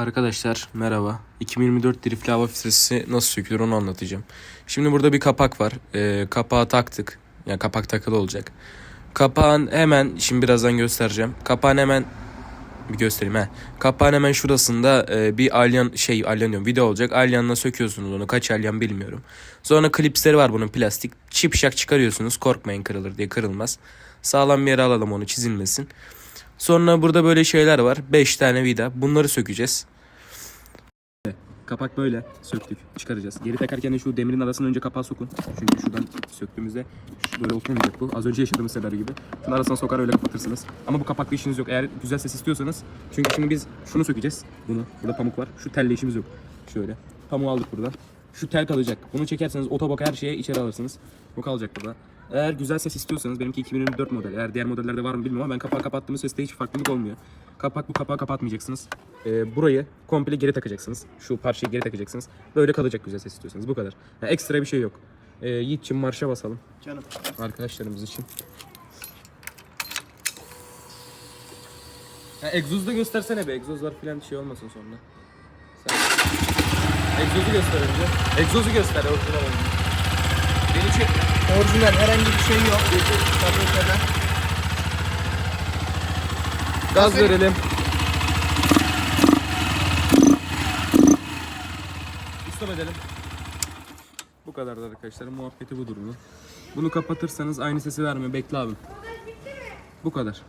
Arkadaşlar merhaba. 2024 driftle hava filtresi nasıl sökülür onu anlatacağım. Şimdi burada bir kapak var. Ee, kapağı taktık. Yani kapak takılı olacak. Kapağın hemen şimdi birazdan göstereceğim. Kapağın hemen bir göstereyim he. Kapağın hemen şurasında e, bir alyan şey alyan diyorum video olacak. Alyanla söküyorsunuz onu. Kaç alyan bilmiyorum. Sonra klipsleri var bunun plastik. Çip şak çıkarıyorsunuz. Korkmayın kırılır diye kırılmaz. Sağlam bir yere alalım onu çizilmesin. Sonra burada böyle şeyler var. 5 tane vida. Bunları sökeceğiz. Kapak böyle söktük. Çıkaracağız. Geri takarken de şu demirin arasına önce kapağı sokun. Çünkü şuradan söktüğümüzde böyle oturmayacak bu. Az önce yaşadığımız senaryo gibi. Şunun arasına sokar öyle kapatırsınız. Ama bu kapakla işiniz yok. Eğer güzel ses istiyorsanız. Çünkü şimdi biz şunu sökeceğiz. Bunu. Burada pamuk var. Şu telle işimiz yok. Şöyle. Pamuğu aldık buradan. Şu tel kalacak. Bunu çekerseniz otobak her şeye içeri alırsınız. Bu kalacak burada. Eğer güzel ses istiyorsanız benimki 2024 model. Eğer diğer modellerde var mı bilmiyorum ama ben kapağı kapattığımda seste hiç farklılık olmuyor. Kapak bu kapağı kapatmayacaksınız. Ee, burayı komple geri takacaksınız. Şu parçayı geri takacaksınız. Böyle kalacak güzel ses istiyorsanız. Bu kadar. Yani ekstra bir şey yok. Ee, Yiğit'cim marşa basalım. Canım. Arkadaşlarımız için. Ya egzozu da göstersene be. Egzozlar falan şey olmasın sonra. Sen... Egzozu göster önce. Egzozu göster orijinal. Beni çek. Orijinal herhangi bir şey yok. Fabrikada. Gaz verelim. Stop edelim. Bu kadardı arkadaşlar. Muhabbeti budur bunun. Bunu kapatırsanız aynı sesi vermiyor. Bekle abi. Bu kadar.